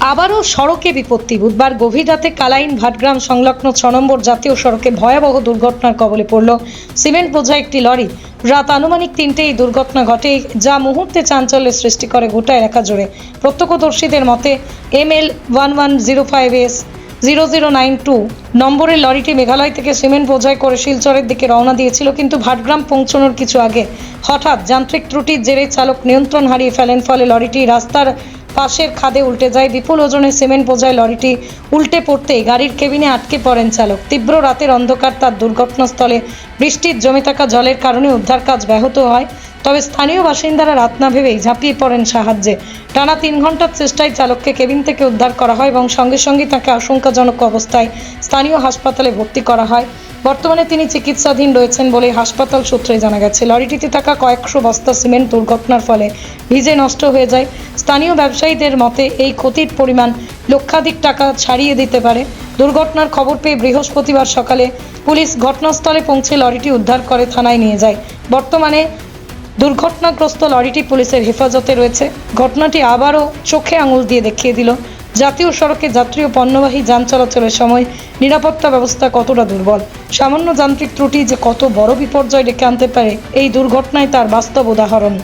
আবারও সড়কে বিপত্তি। বুধবার গভীর রাতে কালাইন ভাটগ্রাম সংলগ্ন ছ নম্বর জাতীয় সড়কে ভয়াবহ দুর্ঘটনার কবলে পড়ল সিমেন্ট বোঝা একটি লরি। রাত আনুমানিক তিনটে এই দুর্ঘটনা ঘটে, যা মুহূর্তে চাঞ্চল্যের সৃষ্টি করে গোটা এলাকা জুড়ে। প্রত্যক্ষদর্শীদের মতে M L one one zero five S zero zero nine two নম্বরের লরিটি মেঘালয় থেকে সিমেন্ট বোঝাই করে শিলচরের দিকে রওনা দিয়েছিল, কিন্তু ভাটগ্রাম পৌঁছানোর কিছু আগে হঠাৎ যান্ত্রিক ত্রুটির জেরে চালক নিয়ন্ত্রণ হারিয়ে ফেলেন, ফলে লরিটি রাস্তার পাশের খাদে উল্টে যায়। বিপুল ওজনের সিমেন্ট বোঝায় লরিটি উল্টে পড়তেই গাড়ির কেবিনে আটকে পড়েন চালক। তীব্র রাতের অন্ধকার তার দুর্ঘটনাস্থলে বৃষ্টির জমে থাকা জলের কারণে উদ্ধার কাজ ব্যাহত হয়। তবে স্থানীয় বাসিন্দারা রাত না ভেবেই ঝাঁপিয়ে পড়েন সাহায্যে। টানা তিন ঘণ্টার চেষ্টায় চালককে কেবিন থেকে উদ্ধার করা হয় এবং সঙ্গে সঙ্গে তাকে আশঙ্কাজনক অবস্থায় স্থানীয় হাসপাতালে ভর্তি করা হয়। বর্তমানে তিনি চিকিৎসাধীন রয়েছেন বলে হাসপাতাল সূত্রে জানা গেছে। লরিটিতে থাকা কয়েকশো বস্তা সিমেন্ট দুর্ঘটনার ফলে ভিজে নষ্ট হয়ে যায়। স্থানীয় ব্যবসায়ীদের মতে, এই ক্ষতির পরিমাণ লক্ষাধিক টাকা ছাড়িয়ে দিতে পারে। দুর্ঘটনার খবর পেয়ে বৃহস্পতিবার সকালে পুলিশ ঘটনাস্থলে পৌঁছে লরিটি উদ্ধার করে থানায় নিয়ে যায়। বর্তমানে দুর্ঘটনাগ্রস্ত লরিটি পুলিশের হেফাজতে রয়েছে। ঘটনাটি আবারও চোখে আঙুল দিয়ে দেখিয়ে দিল। জাতীয় সড়কে যাত্রী ও পণ্যবাহী যান চলাচলের সময় নিরাপত্তা ব্যবস্থা কতটা দুর্বল? সামান্য যান্ত্রিক ত্রুটি যে কত বড় বিপর্যয় ডেকে আনতে পারে, এই দুর্ঘটনায় তার বাস্তব উদাহরণ।